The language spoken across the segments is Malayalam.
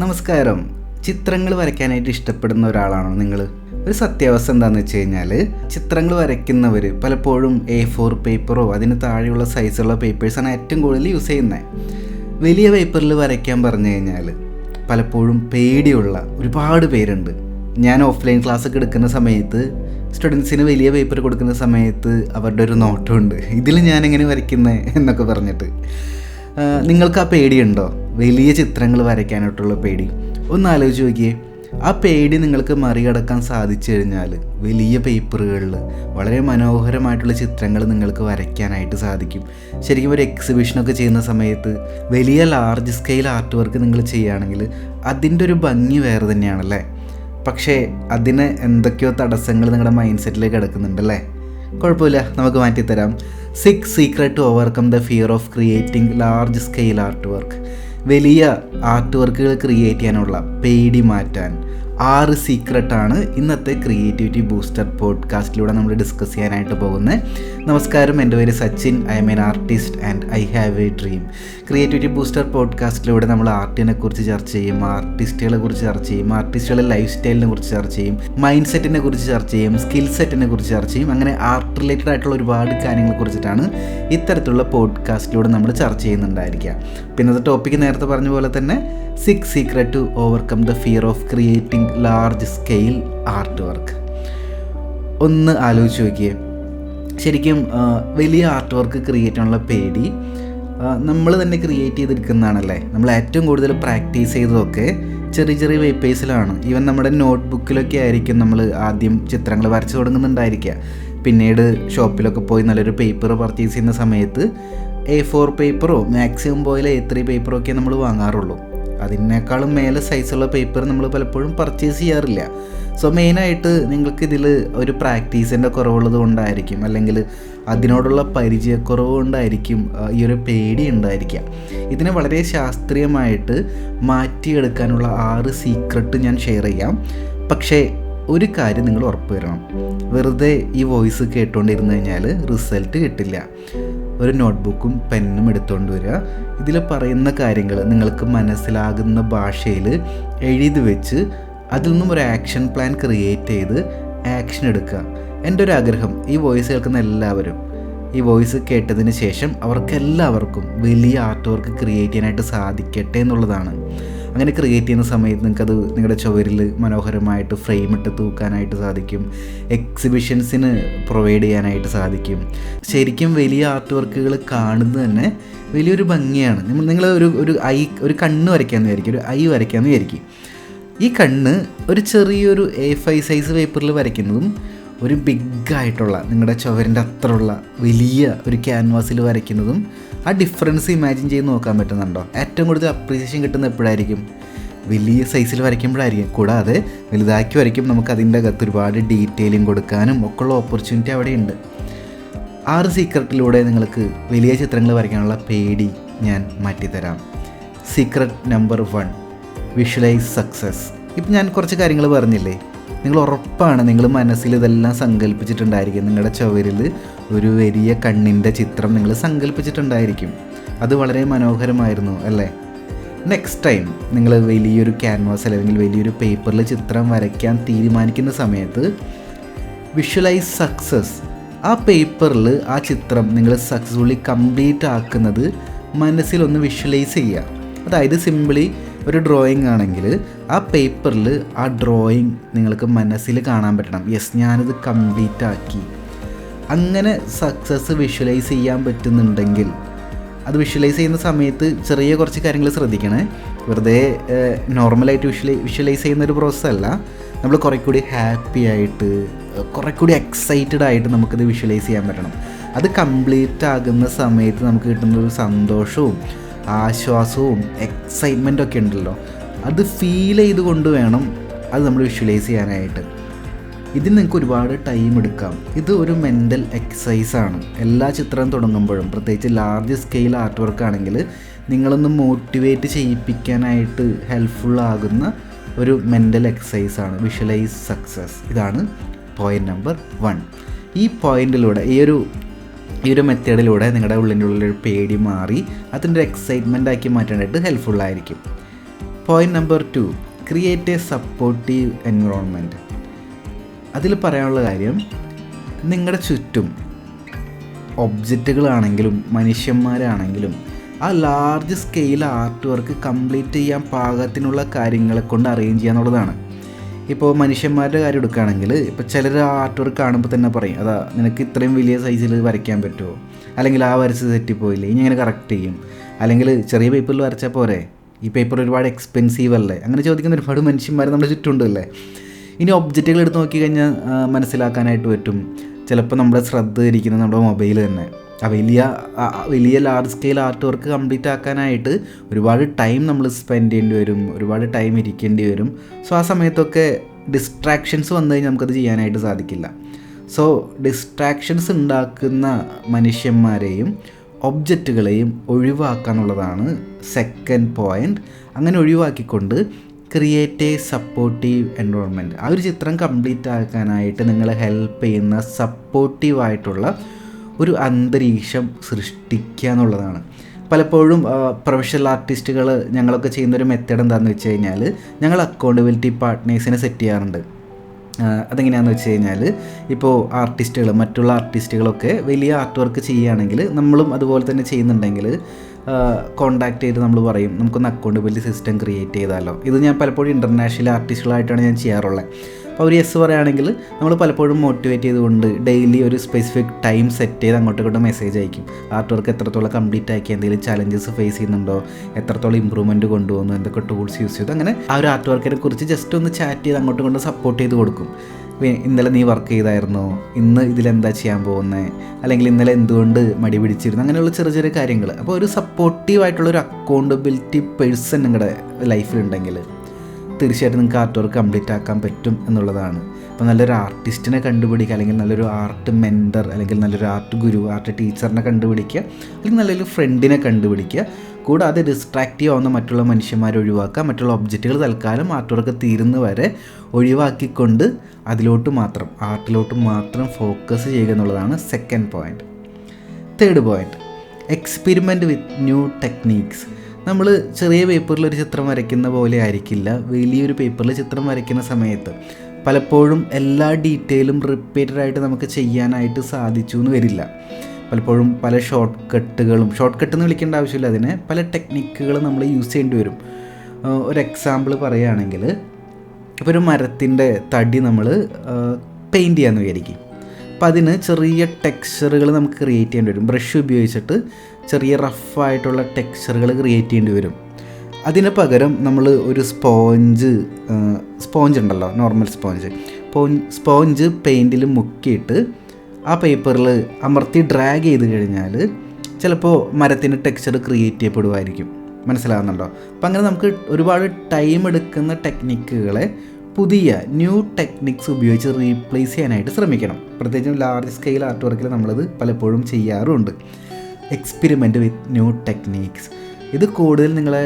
നമസ്കാരം. ചിത്രങ്ങൾ വരയ്ക്കാനായിട്ട് ഇഷ്ടപ്പെടുന്ന ഒരാളാണോ നിങ്ങൾ ഒരു സത്യാവസ്ഥ എന്താണെന്ന് വെച്ച് കഴിഞ്ഞാൽ ചിത്രങ്ങൾ വരയ്ക്കുന്നവർ പലപ്പോഴും എ ഫോർ പേപ്പറോ അതിന് താഴെയുള്ള സൈസുള്ള പേപ്പേഴ്സാണ് ഏറ്റവും കൂടുതൽ യൂസ് ചെയ്യുന്നത് വലിയ പേപ്പറിൽ വരയ്ക്കാൻ പറഞ്ഞു കഴിഞ്ഞാൽ പലപ്പോഴും പേടിയുള്ള ഒരുപാട് പേരുണ്ട്. ഞാൻ ഓഫ്ലൈൻ ക്ലാസ് ഒക്കെ എടുക്കുന്ന സമയത്ത് സ്റ്റുഡൻസിന് വലിയ പേപ്പർ കൊടുക്കുന്ന സമയത്ത് അവരുടെ ഒരു നോട്ടമുണ്ട് ഇതിൽ ഞാൻ എങ്ങനെ വരയ്ക്കുന്നത് എന്നൊക്കെ പറഞ്ഞിട്ട്. നിങ്ങൾക്ക് ആ പേടിയുണ്ടോ? വലിയ ചിത്രങ്ങൾ വരയ്ക്കാനായിട്ടുള്ള പേടി. ഒന്ന് ആലോചിച്ച് നോക്കിയേ. ആ പേടി നിങ്ങൾക്ക് മറികടക്കാൻ സാധിച്ചു കഴിഞ്ഞാൽ വലിയ പേപ്പറുകളിൽ വളരെ മനോഹരമായിട്ടുള്ള ചിത്രങ്ങൾ നിങ്ങൾക്ക് വരയ്ക്കാനായിട്ട് സാധിക്കും. ശരിക്കും ഒരു എക്സിബിഷനൊക്കെ ചെയ്യുന്ന സമയത്ത് വലിയ ലാർജ് സ്കെയിൽ ആർട്ട് വർക്ക് നിങ്ങൾ ചെയ്യുകയാണെങ്കിൽ അതിന്റെ ഒരു ഭംഗി വേറെ തന്നെയാണല്ലേ? പക്ഷേ അതിന് എന്തൊക്കെയോ തടസ്സങ്ങൾ നിങ്ങളുടെ മൈൻഡ് സെറ്റിലേക്ക് കിടക്കുന്നുണ്ടല്ലേ? കുഴപ്പമില്ല നമുക്ക് മാറ്റിത്തരാം. Six secret to overcome the fear of creating large scale art work വലിയ ആർട്ട് വർക്കുകൾ ക്രിയേറ്റ് ചെയ്യാനുള്ള പേടി മാറ്റാൻ. ആറ് സീക്രട്ടാണ് ഇന്നത്തെ ക്രിയേറ്റിവിറ്റി ബൂസ്റ്റർ പോഡ്കാസ്റ്റിലൂടെ നമ്മൾ ഡിസ്കസ് ചെയ്യാനായിട്ട് പോകുന്നത്. നമസ്കാരം എന്റെ പേര് Sachin. I am an artist and I have a dream creativity booster പോഡ്കാസ്റ്റിലൂടെ നമ്മൾ ആർട്ടിനെ കുറിച്ച് ചർച്ച ചെയ്യും ആർട്ടിസ്റ്റുകളെ കുറിച്ച് ചർച്ച ചെയ്യും ആർട്ടിസ്റ്റുകളുടെ ലൈഫ് സ്റ്റൈലിനെ കുറിച്ച് ചർച്ച ചെയ്യും മൈൻഡ് സെറ്റിനെ കുറിച്ച് ചർച്ച ചെയ്യും സ്കിൽ സെറ്റിനെ കുറിച്ച് ചർച്ച ചെയ്യും അങ്ങനെ ആർട്ട് റിലേറ്റഡ് ആയിട്ടുള്ള ഒരുപാട് കാര്യങ്ങളെ കുറിച്ചിട്ടാണ് ഇത്തരത്തിലുള്ള പോഡ്കാസ്റ്റിലൂടെ നമ്മൾ ചർച്ച ചെയ്യുന്നുണ്ടായിരിക്കുക. പിന്നെ അത് ടോപ്പിക്ക് നേരത്തെ പറഞ്ഞ പോലെ തന്നെ six secret to overcome the fear of creating large scale art work ഒന്ന് ആലോചിച്ച് നോക്കിയേ. ശരിക്കും വലിയ ആർട്ട് വർക്ക് ക്രിയേറ്റ് ചെയ്യാനുള്ള പേടി നമ്മൾ തന്നെ ക്രിയേറ്റ് ചെയ്തെടുക്കുന്നതാണല്ലേ? നമ്മൾ ഏറ്റവും കൂടുതൽ പ്രാക്ടീസ് ചെയ്തതൊക്കെ ചെറിയ ചെറിയ പേപ്പേഴ്സിലാണ് ഈവൻ നമ്മുടെ നോട്ട് ബുക്കിലൊക്കെ ആയിരിക്കും നമ്മൾ ആദ്യം ചിത്രങ്ങൾ വരച്ചു തുടങ്ങുന്നുണ്ടായിരിക്കുക. പിന്നീട് ഷോപ്പിലൊക്കെ പോയി നല്ലൊരു പേപ്പർ പർച്ചേസ് ചെയ്യുന്ന സമയത്ത് എ ഫോർ പേപ്പറോ മാക്സിമം പോയാൽ എ ത്രീ പേപ്പറോ ഒക്കെ നമ്മൾ വാങ്ങാറുള്ളൂ. അതിനേക്കാളും മേലെ സൈസുള്ള പേപ്പർ നമ്മൾ പലപ്പോഴും പർച്ചേസ് ചെയ്യാറില്ല. സോ മെയിനായിട്ട് നിങ്ങൾക്ക് ഇതിൽ ഒരു പ്രാക്ടീസിന്റെ കുറവുള്ളത് കൊണ്ടായിരിക്കും അല്ലെങ്കിൽ അതിനോടുള്ള പരിചയക്കുറവ് കൊണ്ടായിരിക്കും ഈ ഒരു പേടി ഉണ്ടായിരിക്കുക. ഇതിനെ വളരെ ശാസ്ത്രീയമായിട്ട് മാറ്റിയെടുക്കാനുള്ള ആറ് സീക്രട്ട് ഞാൻ ഷെയർ ചെയ്യാം. പക്ഷേ ഒരു കാര്യം നിങ്ങൾ ഉറപ്പ് വരണം വെറുതെ ഈ വോയിസ് കേട്ടുകൊണ്ടിരുന്നു കഴിഞ്ഞാൽ റിസൾട്ട് കിട്ടില്ല. ഒരു നോട്ട്ബുക്കും പെന്നും എടുത്തുകൊണ്ട് വരിക ഇതിൽ പറയുന്ന കാര്യങ്ങൾ നിങ്ങൾക്ക് മനസ്സിലാകുന്ന ഭാഷയിൽ എഴുതി വെച്ച് അതിൽ നിന്നും ഒരു ആക്ഷൻ പ്ലാൻ ക്രിയേറ്റ് ചെയ്ത് ആക്ഷൻ എടുക്കുക എന്റെ ഒരു ആഗ്രഹം ഈ വോയിസ് കേൾക്കുന്ന എല്ലാവരും. ഈ വോയിസ് കേട്ടതിന് ശേഷം അവർക്കെല്ലാവർക്കും വലിയ ആർട്ട് വർക്ക് ക്രിയേറ്റ് ചെയ്യാനായിട്ട് സാധിക്കട്ടെ എന്നുള്ളതാണ്. അങ്ങനെ ക്രിയേറ്റ് ചെയ്യുന്ന സമയത്ത് നിങ്ങൾക്കത് നിങ്ങളുടെ ചുവരിൽ മനോഹരമായിട്ട് ഫ്രെയിം ഇട്ട് തൂക്കാനായിട്ട് സാധിക്കും. എക്സിബിഷൻസിന് പ്രൊവൈഡ് ചെയ്യാനായിട്ട് സാധിക്കും. ശരിക്കും വലിയ ആർട്ട് വർക്കുകൾ കാണുന്നത് തന്നെ വലിയൊരു ഭംഗിയാണ്. നിങ്ങൾ ഒരു ഒരു ഐ ഒരു കണ്ണ് വരയ്ക്കാമെന്ന് വിചാരിക്കും ഒരു ഐ വരയ്ക്കാമെന്ന് വിചാരിക്കും ഈ കണ്ണ് ഒരു ചെറിയൊരു എ ഫൈവ് സൈസ് പേപ്പറിൽ വരയ്ക്കുന്നതും ഒരു ബിഗ് ആയിട്ടുള്ള നിങ്ങളുടെ ചുവരിന്റെ അത്രയുള്ള വലിയ ഒരു ക്യാൻവാസിൽ വരയ്ക്കുന്നതും ആ ഡിഫറൻസ് ഇമാജിൻ ചെയ്ത് നോക്കാൻ പറ്റുന്നുണ്ടോ? ഏറ്റവും കൂടുതൽ അപ്രീസിയേഷൻ കിട്ടുന്നത് എപ്പോഴായിരിക്കും? വലിയ സൈസിൽ വരയ്ക്കുമ്പോഴായിരിക്കും. കൂടാതെ വലുതാക്കി വരയ്ക്കും നമുക്ക് അതിന്റെ അകത്ത് ഒരുപാട് ഡീറ്റെയിലും കൊടുക്കാനും ഒക്കെയുള്ള ഓപ്പർച്യൂണിറ്റി അവിടെയുണ്ട് ആറ് സീക്രട്ടിലൂടെ നിങ്ങൾക്ക് വലിയ ചിത്രങ്ങൾ വരയ്ക്കാനുള്ള പേടി ഞാൻ മാറ്റിത്തരാം. Secret number one visualise success ഇപ്പം ഞാൻ കുറച്ച് കാര്യങ്ങൾ പറഞ്ഞില്ലേ? നിങ്ങൾ ഉറപ്പാണ് നിങ്ങൾ മനസ്സിൽ ഇതെല്ലാം സങ്കല്പിച്ചിട്ടുണ്ടായിരിക്കും. നിങ്ങളുടെ ചുവരിൽ ഒരു വലിയ കണ്ണിന്റെ ചിത്രം നിങ്ങൾ സങ്കല്പിച്ചിട്ടുണ്ടായിരിക്കും. അത് വളരെ മനോഹരമായിരുന്നു അല്ലേ? നെക്സ്റ്റ് ടൈം നിങ്ങൾ വലിയൊരു ക്യാൻവാസ് അല്ലെങ്കിൽ വലിയൊരു പേപ്പറിൽ ചിത്രം വരയ്ക്കാൻ തീരുമാനിക്കുന്ന സമയത്ത് വിഷ്വലൈസ് സക്സസ് ആ പേപ്പറിൽ ആ ചിത്രം നിങ്ങൾ സക്സസ്ഫുള്ളി കംപ്ലീറ്റ് ആക്കുന്നത് മനസ്സിലൊന്ന് വിഷ്വലൈസ് ചെയ്യുക. അതായത് സിമ്പിളി ഒരു ഡ്രോയിങ് ആണെങ്കിൽ ആ പേപ്പറിൽ ആ ഡ്രോയിങ് നിങ്ങൾക്ക് മനസ്സിൽ കാണാൻ പറ്റണം. യെസ് ഞാനിത് കംപ്ലീറ്റ് ആക്കി. അങ്ങനെ സക്സസ് വിഷ്വലൈസ് ചെയ്യാൻ പറ്റുന്നുണ്ടെങ്കിൽ അത് വിഷ്വലൈസ് ചെയ്യുന്ന സമയത്ത് ചെറിയ കുറച്ച് കാര്യങ്ങൾ ശ്രദ്ധിക്കണേ. വെറുതെ നോർമലായിട്ട് വിഷ്വലൈ വിഷ്വലൈസ് ചെയ്യുന്ന ഒരു പ്രോസസ്സല്ല നമ്മൾ കുറേ കൂടി ഹാപ്പി ആയിട്ട് കുറേ കൂടി എക്സൈറ്റഡ് ആയിട്ട് നമുക്കിത് വിഷ്വലൈസ് ചെയ്യാൻ പറ്റണം. അത് കംപ്ലീറ്റ് ആകുന്ന സമയത്ത് നമുക്ക് കിട്ടുന്ന ഒരു സന്തോഷവും ആശ്വാസവും എക്സൈറ്റ്മെന്റും ഒക്കെ ഉണ്ടല്ലോ. അത് ഫീൽ ചെയ്തുകൊണ്ട് വേണം അത് നമ്മൾ വിഷ്വലൈസ് ചെയ്യാനായിട്ട്. ഇതിന് നിങ്ങൾക്ക് ഒരുപാട് ടൈം എടുക്കാം. ഇത് ഒരു മെന്റൽ എക്സസൈസാണ് എല്ലാ ചിത്രം തുടങ്ങുമ്പോഴും പ്രത്യേകിച്ച് ലാർജ് സ്കെയിൽ ആർട്ട് വർക്ക് ആണെങ്കിൽ നിങ്ങളൊന്ന് മോട്ടിവേറ്റ് ചെയ്യിപ്പിക്കാനായിട്ട് ഹെൽപ്ഫുൾ ആകുന്ന ഒരു മെന്റൽ എക്സസൈസാണ് വിഷ്വലൈസ് സക്സസ് ഇതാണ് പോയിന്റ് നമ്പർ വൺ ഈ പോയിന്റിലൂടെ ഈ ഒരു ഈ ഒരു മെത്തേഡിലൂടെ നിങ്ങളുടെ ഉള്ളിന്റെ ഉള്ളിലൊരു പേടി മാറി അതിന്റെ ഒരു എക്സൈറ്റ്മെന്റ് ആക്കി മാറ്റാനായിട്ട് ഹെൽപ്ഫുൾ ആയിരിക്കും. Point number two create a supportive environment അതിൽ പറയാനുള്ള കാര്യം നിങ്ങളുടെ ചുറ്റും ഒബ്ജക്റ്റുകളാണെങ്കിലും മനുഷ്യന്മാരാണെങ്കിലും ആ large scale art work complete ചെയ്യാൻ പാകത്തിനുള്ള കാര്യങ്ങളെ കൊണ്ട് അറേഞ്ച് ചെയ്യുക എന്നുള്ളതാണ് ഇപ്പോൾ മനുഷ്യന്മാരുടെ കാര്യം എടുക്കുകയാണെങ്കിൽ ഇപ്പോൾ ചിലർ ആർട്ട് വർക്ക് കാണുമ്പോൾ തന്നെ പറയും അതാ നിനക്ക് ഇത്രയും വലിയ സൈസിൽ വരയ്ക്കാൻ പറ്റുമോ അല്ലെങ്കിൽ ആ വരച്ച് തെറ്റിപ്പോയില്ലേ? ഇനി അങ്ങനെ കറക്റ്റ് ചെയ്യും? അല്ലെങ്കിൽ ചെറിയ പേപ്പറിൽ വരച്ചാൽ പോരെ? ഈ പേപ്പർ ഒരുപാട് എക്സ്പെൻസീവ് അല്ലേ? അങ്ങനെ ചോദിക്കുന്ന ഒരുപാട് മനുഷ്യന്മാർ നമ്മുടെ ചുറ്റുമുണ്ടല്ലേ ഇനി ഒബ്ജക്റ്റുകൾ എടുത്ത് നോക്കി കഴിഞ്ഞാൽ മനസ്സിലാക്കാനായിട്ട് പറ്റും. ചിലപ്പോൾ നമ്മുടെ ശ്രദ്ധ ഇരിക്കുന്നത് നമ്മുടെ മൊബൈൽ തന്നെ. വലിയ വലിയ large scale art work complete ആക്കാനായിട്ട് ഒരുപാട് ടൈം നമ്മൾ സ്പെൻഡ് ചെയ്യേണ്ടി വരും ഒരുപാട് ടൈം ഇരിക്കേണ്ടി വരും. സോ ആ സമയത്തൊക്കെ ഡിസ്ട്രാക്ഷൻസ് വന്നു കഴിഞ്ഞാൽ നമുക്കത് ചെയ്യാനായിട്ട് സാധിക്കില്ല. സോ ഡിസ്ട്രാക്ഷൻസ് ഉണ്ടാക്കുന്ന മനുഷ്യന്മാരെയും ഒബ്ജക്റ്റുകളെയും ഒഴിവാക്കാന്നുള്ളതാണ് സെക്കൻഡ് പോയിന്റ് അങ്ങനെ ഒഴിവാക്കിക്കൊണ്ട് ക്രിയേറ്റ് എ സപ്പോർട്ടീവ് എൻവോൾമെന്റ് ആ ഒരു ചിത്രം കംപ്ലീറ്റ് ആക്കാനായിട്ട് നിങ്ങളെ ഹെൽപ്പ് ചെയ്യുന്ന സപ്പോർട്ടീവായിട്ടുള്ള ഒരു അന്തരീക്ഷം സൃഷ്ടിക്കുക എന്നുള്ളതാണ്. പലപ്പോഴും പ്രൊഫഷണൽ ആർട്ടിസ്റ്റുകൾ ഞങ്ങളൊക്കെ ചെയ്യുന്ന ഒരു മെത്തേഡ് എന്താണെന്ന് വെച്ച് കഴിഞ്ഞാൽ ഞങ്ങൾ അക്കൗണ്ടബിലിറ്റി പാർട്ട്നേഴ്സിനെ സെറ്റ് ചെയ്യാറുണ്ട്. അതെങ്ങനെയാണെന്ന് വെച്ച് കഴിഞ്ഞാൽ ഇപ്പോൾ ആർട്ടിസ്റ്റുകൾ മറ്റുള്ള ആർട്ടിസ്റ്റുകളൊക്കെ വലിയ ആർട്ട് വർക്ക് ചെയ്യുകയാണെങ്കിൽ നമ്മളും അതുപോലെ തന്നെ ചെയ്യുന്നുണ്ടെങ്കിൽ കോണ്ടാക്ട് ചെയ്ത് നമ്മൾ പറയും നമുക്കൊന്ന് അക്കൗണ്ടബിലിറ്റി സിസ്റ്റം ക്രിയേറ്റ് ചെയ്താലോ. ഇത് ഞാൻ പലപ്പോഴും ഇന്റർനാഷണൽ ആർട്ടിസ്റ്റുകളായിട്ടാണ് ഞാൻ ചെയ്യാറുള്ളത്. അപ്പോൾ അവർ യെസ് പറയുകയാണെങ്കിൽ നമ്മൾ പലപ്പോഴും മോട്ടിവേറ്റ് ചെയ്തുകൊണ്ട് ഡെയിലി ഒരു സ്പെസിഫിക് ടൈം സെറ്റ് ചെയ്ത് അങ്ങോട്ടും ഇങ്ങോട്ടും മെസ്സേജ് അയക്കും. ആർട്ട് വർക്ക് എത്രത്തോളം കംപ്ലീറ്റ് ആക്കി എന്തെങ്കിലും ചലഞ്ചസ് ഫേസ് ചെയ്യുന്നുണ്ടോ എത്രത്തോളം ഇമ്പ്രൂവ്മെന്റ് കൊണ്ടുപോകുന്നു എന്തൊക്കെ ടൂൾസ് യൂസ് ചെയ്തു അങ്ങനെ ആ ഒരു ആർട്ട് വർക്കിനെ കുറിച്ച് ജസ്റ്റ് ഒന്ന് ചാറ്റ് ചെയ്ത് അങ്ങോട്ടും ഇങ്ങോട്ടും സപ്പോർട്ട് ചെയ്ത് കൊടുക്കും. ഇന്നലെ നീ വർക്ക് ചെയ്തായിരുന്നു? ഇന്ന് ഇതിലെന്താ ചെയ്യാൻ പോകുന്നത് അല്ലെങ്കിൽ ഇന്നലെ എന്തുകൊണ്ട് മടി പിടിച്ചിരുന്നു? അങ്ങനെയുള്ള ചെറിയ ചെറിയ കാര്യങ്ങൾ. അപ്പോൾ ഒരു സപ്പോർട്ടീവ് ആയിട്ടുള്ള ഒരു അക്കൗണ്ടബിലിറ്റി പേഴ്സൺ നിങ്ങളുടെ ലൈഫിലുണ്ടെങ്കിൽ തീർച്ചയായിട്ടും നിങ്ങൾക്ക് ആർട്ട് വർക്ക് കംപ്ലീറ്റ് ആക്കാൻ പറ്റും എന്നുള്ളതാണ്. അപ്പോൾ നല്ലൊരു ആർട്ടിസ്റ്റിനെ കണ്ടുപിടിക്കുക അല്ലെങ്കിൽ നല്ലൊരു ആർട്ട് മെന്റർ അല്ലെങ്കിൽ നല്ലൊരു ആർട്ട് ഗുരു ആർട്ട് ടീച്ചറിനെ കണ്ടുപിടിക്കുക അല്ലെങ്കിൽ നല്ലൊരു ഫ്രണ്ടിനെ കണ്ടുപിടിക്കുക. കൂടാതെ ഡിസ്ട്രാക്റ്റീവ് ആവുന്ന മറ്റുള്ള മനുഷ്യന്മാരെ ഒഴിവാക്കുക. മറ്റുള്ള ഒബ്ജക്റ്റുകൾ തൽക്കാലം ആർട്ട് വർക്ക് തീരുന്ന വരെ ഒഴിവാക്കിക്കൊണ്ട് അതിലോട്ട് മാത്രം ആർട്ടിലോട്ട് മാത്രം ഫോക്കസ് ചെയ്യുക എന്നുള്ളതാണ് second point third point experiment with new techniques നമ്മൾ ചെറിയ പേപ്പറിൽ ഒരു ചിത്രം വരയ്ക്കുന്ന പോലെ ആയിരിക്കില്ല. വലിയൊരു പേപ്പറിൽ ചിത്രം വരയ്ക്കുന്ന സമയത്ത് പലപ്പോഴും എല്ലാ ഡീറ്റെയിലും റിപ്പീറ്റഡ് ആയിട്ട് നമുക്ക് ചെയ്യാനായിട്ട് സാധിച്ചു എന്ന് വരില്ല. പലപ്പോഴും പല ഷോർട്ട് കട്ടുകളും ഷോർട്ട് കട്ട് എന്ന് വിളിക്കേണ്ട ആവശ്യമില്ല അതിനെ. പല ടെക്നിക്കുകൾ നമ്മൾ യൂസ് ചെയ്യേണ്ടി വരും. ഒരു എക്സാമ്പിൾ പറയുകയാണെങ്കിൽ ഇപ്പോൾ ഒരു മരത്തിന്റെ തടി നമ്മൾ പെയിന്റ് ചെയ്യാമെന്ന് വിചാരിക്കും. അപ്പം അതിന് ചെറിയ ടെക്സ്ചറുകൾ നമുക്ക് ക്രിയേറ്റ് ചെയ്യേണ്ടി വരും. ബ്രഷ് ഉപയോഗിച്ചിട്ട് ചെറിയ റഫായിട്ടുള്ള ടെക്സ്ചറുകൾ ക്രിയേറ്റ് ചെയ്യേണ്ടി വരും. അതിന് പകരം നമ്മൾ ഒരു സ്പോഞ്ച് സ്പോഞ്ച് ഉണ്ടല്ലോ നോർമൽ സ്പോഞ്ച്. സ്പോഞ്ച് പെയിന്റിൽ മുക്കിയിട്ട് ആ പേപ്പറിൽ അമർത്തി ഡ്രാഗ് ചെയ്ത് കഴിഞ്ഞാൽ ചിലപ്പോൾ മരത്തിന് ടെക്സ്ചർ ക്രിയേറ്റ് ചെയ്യപ്പെടുമായിരിക്കും. മനസ്സിലാകുന്നുണ്ടോ അപ്പം അങ്ങനെ നമുക്ക് ഒരുപാട് ടൈം എടുക്കുന്ന ടെക്നിക്കുകളെ പുതിയ ന്യൂ ടെക്നിക്സ് ഉപയോഗിച്ച് റീപ്ലേസ് ചെയ്യാനായിട്ട് ശ്രമിക്കണം. പ്രത്യേകിച്ചും ലാർജ് സ്കെയിൽ ആർട്ട് വർക്കിൽ നമ്മളത് പലപ്പോഴും ചെയ്യാറുമുണ്ട് എക്സ്പെരിമെന്റ് വിത്ത് ന്യൂ ടെക്നീക്സ് ഇത് കൂടുതൽ നിങ്ങളെ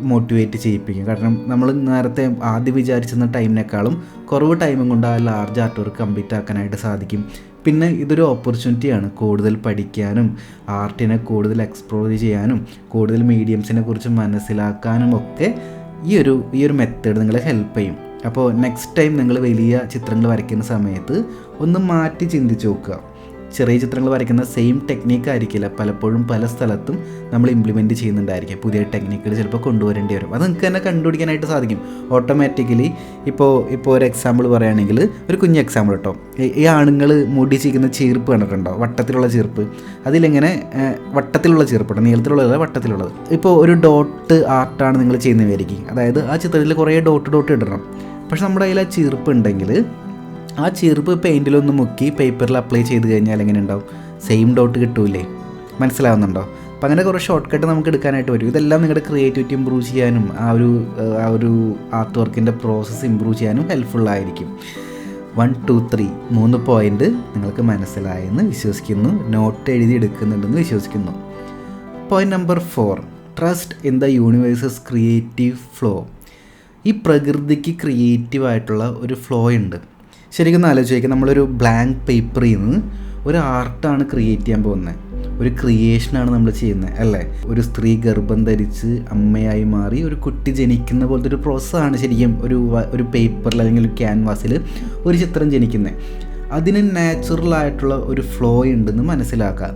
മോട്ടിവേറ്റ് ചെയ്യിപ്പിക്കും. കാരണം നമ്മൾ നേരത്തെ ആദ്യം വിചാരിച്ചിരുന്ന ടൈമിനേക്കാളും കുറവ് ടൈമും കൊണ്ട് ആ ലാർജ് ആർട്ട് വർക്ക് കംപ്ലീറ്റ് ആക്കാനായിട്ട് സാധിക്കും. പിന്നെ ഇതൊരു ഓപ്പർച്യൂണിറ്റിയാണ് കൂടുതൽ പഠിക്കാനും ആർട്ടിനെ കൂടുതൽ എക്സ്പ്ലോർ ചെയ്യാനും കൂടുതൽ മീഡിയംസിനെ കുറിച്ച് മനസ്സിലാക്കാനും ഒക്കെ ഈ ഒരു ഈ ഒരു മെത്തേഡ് നിങ്ങളെ ഹെൽപ്പ് ചെയ്യും. അപ്പോൾ നെക്സ്റ്റ് ടൈം നിങ്ങൾ വലിയ ചിത്രങ്ങൾ വരയ്ക്കുന്ന സമയത്ത് ഒന്ന് മാറ്റി ചിന്തിച്ച് നോക്കുക. ചെറിയ ചിത്രങ്ങൾ വരയ്ക്കുന്ന സെയിം ടെക്നീക്ക് ആയിരിക്കില്ല. പലപ്പോഴും പല സ്ഥലത്തും നമ്മൾ ഇംപ്ലിമെന്റ് ചെയ്യുന്നുണ്ടായിരിക്കും. പുതിയ ടെക്നിക്കുകൾ ചിലപ്പോൾ കൊണ്ടുവരേണ്ടി വരും. അത് നിങ്ങൾക്ക് തന്നെ കണ്ടുപിടിക്കാനായിട്ട് സാധിക്കും. ഓട്ടോമാറ്റിക്കലി ഇപ്പോൾ ഇപ്പോൾ ഒരു എക്സാമ്പിൾ പറയുകയാണെങ്കിൽ ഒരു കുഞ്ഞ് എക്സാമ്പിൾ കേട്ടോ ഈ- ആണുങ്ങൾ മുടി ചെയ്യുന്ന ചീർപ്പ് കണ്ടിട്ടുണ്ടോ? വട്ടത്തിലുള്ള ചീർപ്പ്. അതിലിങ്ങനെ വട്ടത്തിലുള്ള ചീർപ്പ് കേട്ടോ നീളത്തിലുള്ളതല്ല വട്ടത്തിലുള്ളത്. ഇപ്പോൾ ഒരു ഡോട്ട് ആർട്ടാണ് നിങ്ങൾ ചെയ്യുന്നവരിക്കും അതായത് ആ ചിത്രത്തിൽ കുറേ ഡോട്ട് ഡോട്ട് ഇടണം. പക്ഷെ നമ്മുടെ കയ്യിൽ ആ ചീർപ്പ് ഉണ്ടെങ്കിൽ ആ ചെറുപ്പ് പെയിന്റിലൊന്ന് മുക്കി പേപ്പറിൽ അപ്ലൈ ചെയ്ത് കഴിഞ്ഞാൽ എങ്ങനെ ഉണ്ടാവും സെയിം ഡോട്ട് കിട്ടൂലേ? മനസ്സിലാവുന്നുണ്ടോ? അപ്പം അങ്ങനെ കുറേ ഷോർട്ട് കട്ട് നമുക്ക് എടുക്കാനായിട്ട് വരും ഇതെല്ലാം നിങ്ങളുടെ ക്രിയേറ്റിവിറ്റി ഇമ്പ്രൂവ് ചെയ്യാനും ആ ഒരു ആ ഒരു ആർട്ട് വർക്കിന്റെ പ്രോസസ്സ് ഇമ്പ്രൂവ് ചെയ്യാനും ഹെൽപ്ഫുള്ളായിരിക്കും വൺ ടു ത്രീ മൂന്ന് പോയിന്റ് നിങ്ങൾക്ക് മനസ്സിലായെന്ന് വിശ്വസിക്കുന്നു. നോട്ട് എഴുതി എടുക്കുന്നുണ്ടെന്ന് വിശ്വസിക്കുന്നു. Point number four trust in the universe's creative flow ഈ പ്രകൃതിക്ക് ക്രിയേറ്റീവായിട്ടുള്ള ഒരു ഫ്ലോ ഉണ്ട്. ശരിക്കും ആലോചിക്കുക നമ്മളൊരു ബ്ലാങ്ക് പേപ്പറിൽ നിന്ന് ഒരു ആർട്ടാണ് ക്രിയേറ്റ് ചെയ്യാൻ പോകുന്നത് ഒരു ക്രിയേഷനാണ് നമ്മൾ ചെയ്യുന്നത് അല്ലേ? ഒരു സ്ത്രീ ഗർഭം ധരിച്ച് അമ്മയായി മാറി ഒരു കുട്ടി ജനിക്കുന്ന പോലത്തെ ഒരു പ്രോസസ്സാണ് ശരിക്കും ഒരു ഒരു പേപ്പറിൽ അല്ലെങ്കിൽ ഒരു ക്യാൻവാസിൽ ഒരു ചിത്രം ജനിക്കുന്നത് അതിന് നാച്ചുറലായിട്ടുള്ള ഒരു ഫ്ലോ ഉണ്ടെന്ന് മനസ്സിലാക്കുക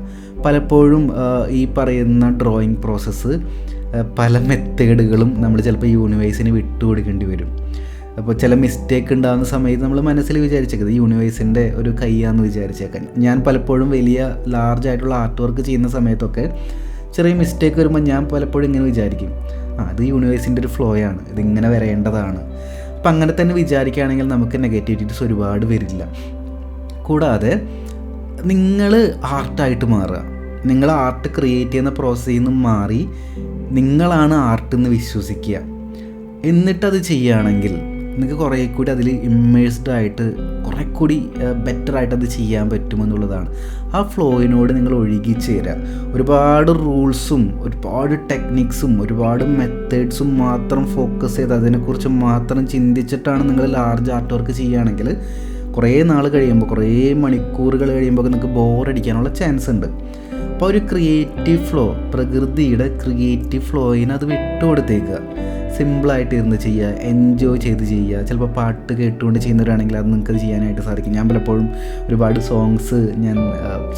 പലപ്പോഴും ഈ പറയുന്ന ഡ്രോയിങ് പ്രോസസ്സ് പല മെത്തേഡുകളും നമ്മൾ ചിലപ്പോൾ യൂണിവേഴ്സിന് വിട്ടുകൊടുക്കേണ്ടി വരും. അപ്പോൾ ചില മിസ്റ്റേക്ക് ഉണ്ടാകുന്ന സമയത്ത് നമ്മൾ മനസ്സിൽ വിചാരിച്ചേക്കുന്നത് യൂണിവേഴ്സിന്റെ ഒരു കൈയാന്ന് വിചാരിച്ചേക്കാൻ. ഞാൻ പലപ്പോഴും വലിയ ലാർജ് ആയിട്ടുള്ള ആർട്ട് വർക്ക് ചെയ്യുന്ന സമയത്തൊക്കെ ചെറിയ മിസ്റ്റേക്ക് വരുമ്പോൾ ഞാൻ പലപ്പോഴും ഇങ്ങനെ വിചാരിക്കും. ആ അത് യൂണിവേഴ്സിന്റെ ഒരു ഫ്ലോ ആണ്. ഇതിങ്ങനെ വരേണ്ടതാണ്. അപ്പം അങ്ങനെ തന്നെ വിചാരിക്കുകയാണെങ്കിൽ നമുക്ക് നെഗറ്റിവിറ്റീസ് ഒരുപാട് വരില്ല. കൂടാതെ നിങ്ങൾ ആർട്ടായിട്ട് മാറുക. നിങ്ങൾ ആർട്ട് ക്രിയേറ്റ് ചെയ്യുന്ന പ്രോസസ്സിൽ നിന്ന് മാറി നിങ്ങളാണ് ആർട്ട് എന്ന് വിശ്വസിക്കുക. എന്നിട്ടത് ചെയ്യുകയാണെങ്കിൽ നിങ്ങൾക്ക് കുറേ കൂടി അതിൽ ഇമ്മേഴ്സ്ഡ് ആയിട്ട് കുറേ കൂടി ബെറ്ററായിട്ട് അത് ചെയ്യാൻ പറ്റുമെന്നുള്ളതാണ് ആ ഫ്ലോയിനോട് നിങ്ങൾ ഒഴുകി ചേരുക. ഒരുപാട് റൂൾസും ഒരുപാട് ടെക്നിക്സും ഒരുപാട് മെത്തേഡ്സും മാത്രം ഫോക്കസ് ചെയ്ത് അതിനെക്കുറിച്ച് മാത്രം ചിന്തിച്ചിട്ടാണ് നിങ്ങൾ ലാർജ് ആർട്ട് വർക്ക് ചെയ്യുകയാണെങ്കിൽ കുറേ നാൾ കഴിയുമ്പോൾ കുറേ മണിക്കൂറുകൾ കഴിയുമ്പോൾ നിങ്ങൾക്ക് ബോറടിക്കാനുള്ള ചാൻസ് ഉണ്ട്. അപ്പോൾ ഒരു ക്രിയേറ്റീവ് ഫ്ലോ പ്രകൃതിയുടെ ക്രിയേറ്റീവ് ഫ്ലോയിനെ അത് വിട്ടുകൊടുത്തേക്കുക. സിമ്പിളായിട്ട് ഇരുന്ന് ചെയ്യുക എൻജോയ് ചെയ്ത് ചെയ്യുക. ചിലപ്പോൾ പാട്ട് കേട്ടുകൊണ്ട് ചെയ്യുന്നവരാണെങ്കിൽ അത് നിങ്ങൾക്ക് ചെയ്യാനായിട്ട് സാധിക്കും. ഞാൻ പലപ്പോഴും ഒരുപാട് സോങ്സ് ഞാൻ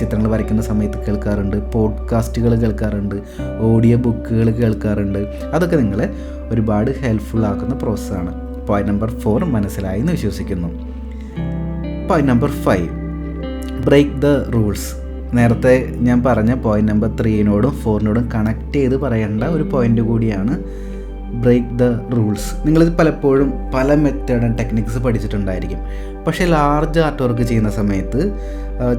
ചിത്രങ്ങൾ വരയ്ക്കുന്ന സമയത്ത് കേൾക്കാറുണ്ട്. പോഡ്കാസ്റ്റുകൾ കേൾക്കാറുണ്ട്. ഓഡിയോ ബുക്കുകൾ കേൾക്കാറുണ്ട്. അതൊക്കെ നിങ്ങളെ ഒരുപാട് ഹെൽപ്ഫുൾ ആക്കുന്ന പ്രോസസ്സാണ് പോയിന്റ് നമ്പർ ഫോർ മനസ്സിലായി എന്ന് വിശ്വസിക്കുന്നു. Point number five break the rules നേരത്തെ ഞാൻ പറഞ്ഞ പോയിന്റ് നമ്പർ ത്രീനോടും ഫോറിനോടും കണക്ട് ചെയ്ത് പറയേണ്ട ഒരു പോയിന്റ് കൂടിയാണ് ബ്രേക്ക് ദ റൂൾസ് നിങ്ങളിത് പലപ്പോഴും പല മെത്തേഡ് ആൻഡ് ടെക്നിക്സ് പഠിച്ചിട്ടുണ്ടായിരിക്കും. പക്ഷേ ലാർജ് ആർട്ട് വർക്ക് ചെയ്യുന്ന സമയത്ത്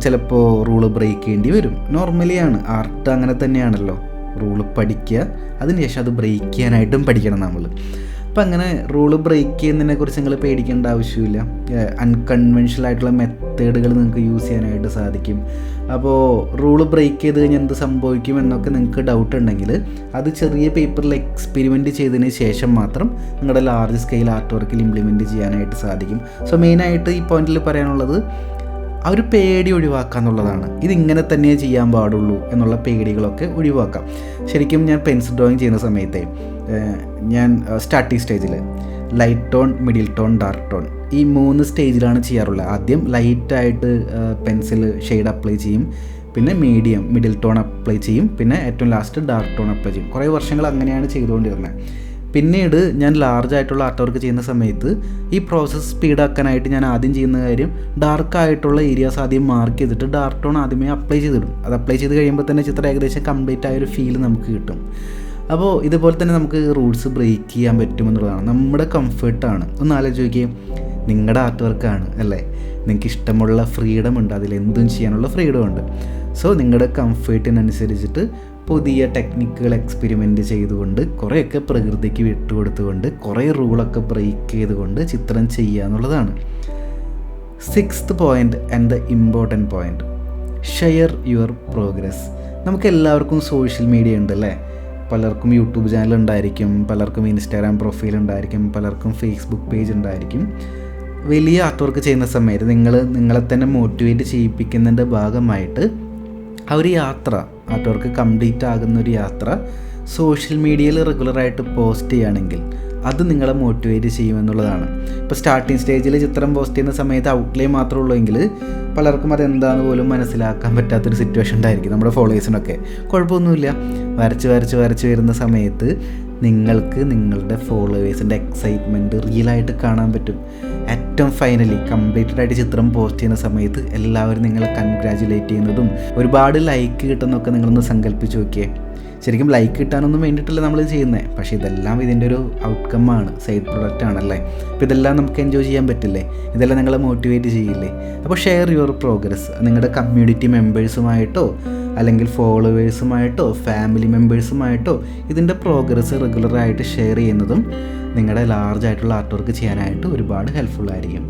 ചിലപ്പോൾ റൂൾ ബ്രേക്ക് ചെയ്യേണ്ടി വരും. നോർമലിയാണ് ആർട്ട് അങ്ങനെ തന്നെയാണല്ലോ. റൂൾ പഠിക്കുക അതിനുശേഷം അത് ബ്രേക്ക് ചെയ്യാനായിട്ടും പഠിക്കണം നമ്മൾ അപ്പം അങ്ങനെ റൂൾ ബ്രേക്ക് ചെയ്യുന്നതിനെ കുറിച്ച് നിങ്ങൾ പേടിക്കേണ്ട ആവശ്യമില്ല. അൺകൺവെൻഷണൽ ആയിട്ടുള്ള മെത്തേഡുകൾ നിങ്ങൾക്ക് യൂസ് ചെയ്യാനായിട്ട് സാധിക്കും. അപ്പോൾ റൂൾ ബ്രേക്ക് ചെയ്ത് കഴിഞ്ഞാൽ എന്ത് സംഭവിക്കും എന്നൊക്കെ നിങ്ങൾക്ക് ഡൗട്ട് ഉണ്ടെങ്കിൽ അത് ചെറിയ പേപ്പറിൽ എക്സ്പെരിമെന്റ് ചെയ്തതിന് ശേഷം മാത്രം നിങ്ങളുടെ ലാർജ് സ്കെയിൽ ആർട്ട് വർക്കിൽ ഇംപ്ലിമെന്റ് ചെയ്യാനായിട്ട് സാധിക്കും. സോ മെയിനായിട്ട് ഈ പോയിന്റിൽ പറയാനുള്ളത് ആ ഒരു പേടി ഒഴിവാക്കുക എന്നുള്ളതാണ്. ഇതിങ്ങനെ തന്നെ ചെയ്യാൻ പാടുള്ളൂ എന്നുള്ള പേടികളൊക്കെ ഒഴിവാക്കാം. ശരിക്കും ഞാൻ പെൻസിൽ ഡ്രോയിങ് ചെയ്യുന്ന സമയത്തെ ഞാൻ സ്റ്റാർട്ടിങ് സ്റ്റേജിൽ light tone middle tone dark tone ഈ മൂന്ന് സ്റ്റേജിലാണ് ചെയ്യാറുള്ളത്. ആദ്യം ലൈറ്റായിട്ട് പെൻസിൽ ഷെയ്ഡ് അപ്ലൈ ചെയ്യും. പിന്നെ മീഡിയം മിഡിൽ ടോൺ അപ്ലൈ ചെയ്യും. പിന്നെ ഏറ്റവും ലാസ്റ്റ് ഡാർക്ക് ടോൺ അപ്ലൈ ചെയ്യും. കുറേ വർഷങ്ങൾ അങ്ങനെയാണ് ചെയ്തുകൊണ്ടിരുന്നത്. പിന്നീട് ഞാൻ ലാർജ് ആയിട്ടുള്ള ആർട്ട് വർക്ക് ചെയ്യുന്ന സമയത്ത് ഈ പ്രോസസ്സ് സ്പീഡാക്കാനായിട്ട് ഞാൻ ആദ്യം ചെയ്യുന്ന കാര്യം ഡാർക്ക് ആയിട്ടുള്ള ഏരിയാസ് ആദ്യം മാർക്ക് ചെയ്തിട്ട് ഡാർക്ക് ടോൺ ആദ്യമേ അപ്ലൈ ചെയ്തിടും. അത് അപ്ലൈ ചെയ്ത് കഴിയുമ്പോൾ തന്നെ ചിത്രം ഏകദേശം കംപ്ലീറ്റ് ആയ ഒരു ഫീൽ നമുക്ക് കിട്ടും. അപ്പോൾ ഇതുപോലെ തന്നെ നമുക്ക് റൂൾസ് ബ്രേക്ക് ചെയ്യാൻ പറ്റുമെന്നുള്ളതാണ്. നമ്മുടെ കംഫർട്ടാണ് ഒന്ന് ആലോചിച്ച് നോക്കിയേ നിങ്ങളുടെ ആർട്ട് വർക്കാണ് അല്ലേ? നിങ്ങൾക്ക് ഇഷ്ടമുള്ള ഫ്രീഡം ഉണ്ട്. അതിൽ എന്തും ചെയ്യാനുള്ള ഫ്രീഡം ഉണ്ട്. സോ നിങ്ങളുടെ കംഫേർട്ടിനനുസരിച്ചിട്ട് പുതിയ ടെക്നിക്കുകൾ എക്സ്പെരിമെന്റ് ചെയ്തുകൊണ്ട് കുറേയൊക്കെ പ്രകൃതിക്ക് വിട്ടുകൊടുത്തുകൊണ്ട് കുറേ റൂളൊക്കെ ബ്രേക്ക് ചെയ്തുകൊണ്ട് ചിത്രം ചെയ്യുക എന്നുള്ളതാണ്. Sixth point and the important point share your progress നമുക്ക് എല്ലാവർക്കും സോഷ്യൽ മീഡിയ ഉണ്ട് അല്ലേ? പലർക്കും യൂട്യൂബ് ചാനൽ ഉണ്ടായിരിക്കും പലർക്കും ഇൻസ്റ്റാഗ്രാം പ്രൊഫൈൽ ഉണ്ടായിരിക്കും പലർക്കും ഫേസ്ബുക്ക് പേജ് ഉണ്ടായിരിക്കും. വലിയ ആർട്ട് വർക്ക് ചെയ്യുന്ന സമയത്ത് നിങ്ങൾ നിങ്ങളെ തന്നെ മോട്ടിവേറ്റ് ചെയ്യിപ്പിക്കുന്നതിന്റെ ഭാഗമായിട്ട് ആ ഒരു യാത്ര ആർട്ട് വർക്ക് കംപ്ലീറ്റ് ആകുന്ന ഒരു യാത്ര സോഷ്യൽ മീഡിയയിൽ റെഗുലറായിട്ട് പോസ്റ്റ് ചെയ്യുകയാണെങ്കിൽ അത് നിങ്ങളെ മോട്ടിവേറ്റ് ചെയ്യുമെന്നുള്ളതാണ്. ഇപ്പോൾ സ്റ്റാർട്ടിങ് സ്റ്റേജിൽ ചിത്രം പോസ്റ്റ് ചെയ്യുന്ന സമയത്ത് ഔട്ട്ലൈൻ മാത്രമേ ഉള്ളൂ എങ്കിൽ പലർക്കും അതെന്താണെന്ന് പോലും മനസ്സിലാക്കാൻ പറ്റാത്തൊരു സിറ്റുവേഷൻ ഉണ്ടായിരിക്കും നമ്മുടെ ഫോളോവേഴ്സിനൊക്കെ കുഴപ്പമൊന്നുമില്ല. വരച്ച് വരച്ച് വരച്ച് വരുന്ന സമയത്ത് നിങ്ങൾക്ക് നിങ്ങളുടെ ഫോളോവേഴ്സിന്റെ എക്സൈറ്റ്മെന്റ് റിയലായിട്ട് കാണാൻ പറ്റും. ഏറ്റവും ഫൈനലി കംപ്ലീറ്റഡ് ആയിട്ട് ചിത്രം പോസ്റ്റ് ചെയ്യുന്ന സമയത്ത് എല്ലാവരും നിങ്ങളെ കൺഗ്രാജുലേറ്റ് ചെയ്യുന്നതും ഒരുപാട് ലൈക്ക് കിട്ടുന്നൊക്കെ നിങ്ങളൊന്ന് സങ്കല്പിച്ച് നോക്കിയേ. ശരിക്കും ലൈക്ക് കിട്ടാനൊന്നും വേണ്ടിയിട്ടല്ല നമ്മൾ ചെയ്യുന്നത് പക്ഷേ ഇതെല്ലാം ഇതിന്റെ ഒരു ഔട്ട്കം ആണ് സൈഡ് പ്രൊഡക്റ്റ് ആണല്ലേ? അപ്പോൾ ഇതെല്ലാം നമുക്ക് എൻജോയ് ചെയ്യാൻ പറ്റില്ലേ? ഇതെല്ലാം നിങ്ങളെ മോട്ടിവേറ്റ് ചെയ്യില്ലേ? അപ്പോൾ ഷെയർ യുവർ പ്രോഗ്രസ് നിങ്ങളുടെ കമ്മ്യൂണിറ്റി മെമ്പേഴ്സുമായിട്ടോ അല്ലെങ്കിൽ ഫോളോവേഴ്സുമായിട്ടോ ഫാമിലി മെമ്പേഴ്സുമായിട്ടോ ഇതിന്റെ പ്രോഗ്രസ് റെഗുലറായിട്ട് ഷെയർ ചെയ്യുന്നതും നിങ്ങളുടെ ലാർജ് ആയിട്ടുള്ള ആർട്ട് വർക്ക് ചെയ്യാനായിട്ട് ഒരുപാട് ഹെൽപ്ഫുൾ ആയിരിക്കും.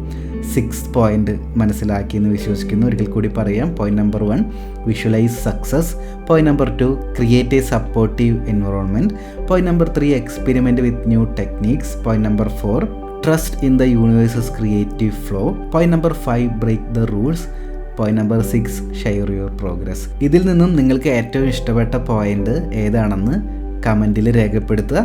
സിക്സ് പോയിന്റ് മനസ്സിലാക്കി എന്ന് വിശ്വസിക്കുന്നു. ഒരിക്കൽ കൂടി പറയാം. Point number one visualise success point number two create a supportive environment point number three experiment with new techniques point number four trust in the universe's creative flow point number five break the rules point number six share your progress ഇതിൽ നിന്നും നിങ്ങൾക്ക് ഏറ്റവും ഇഷ്ടപ്പെട്ട പോയിന്റ് ഏതാണെന്ന് കമന്റിൽ രേഖപ്പെടുത്തുക.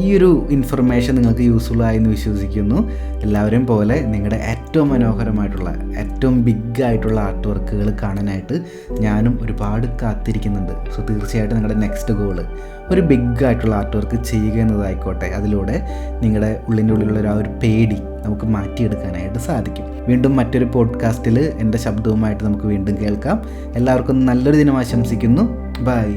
ഈ ഒരു ഇൻഫർമേഷൻ നിങ്ങൾക്ക് യൂസ്ഫുൾ ആയെന്ന് വിശ്വസിക്കുന്നു. എല്ലാവരെയും പോലെ നിങ്ങളുടെ ഏറ്റവും മനോഹരമായിട്ടുള്ള ഏറ്റവും ബിഗ് ആയിട്ടുള്ള ആർട്ട് വർക്കുകൾ കാണാനായിട്ട് ഞാനും ഒരുപാട് കാത്തിരിക്കുന്നുണ്ട്. സോ തീർച്ചയായിട്ടും നിങ്ങളുടെ നെക്സ്റ്റ് ഗോൾ ഒരു ബിഗ് ആയിട്ടുള്ള ആർട്ട് വർക്ക് ചെയ്യുക എന്നതായിക്കോട്ടെ. അതിലൂടെ നിങ്ങളുടെ ഉള്ളിന്റെ ഉള്ളിലുള്ള ആ ഒരു പേടി നമുക്ക് മാറ്റിയെടുക്കാനായിട്ട് സാധിക്കും. വീണ്ടും മറ്റൊരു പോഡ്കാസ്റ്റിൽ എന്റെ ശബ്ദവുമായിട്ട് നമുക്ക് വീണ്ടും കേൾക്കാം. എല്ലാവർക്കും നല്ലൊരു ദിനം ആശംസിക്കുന്നു. ബൈ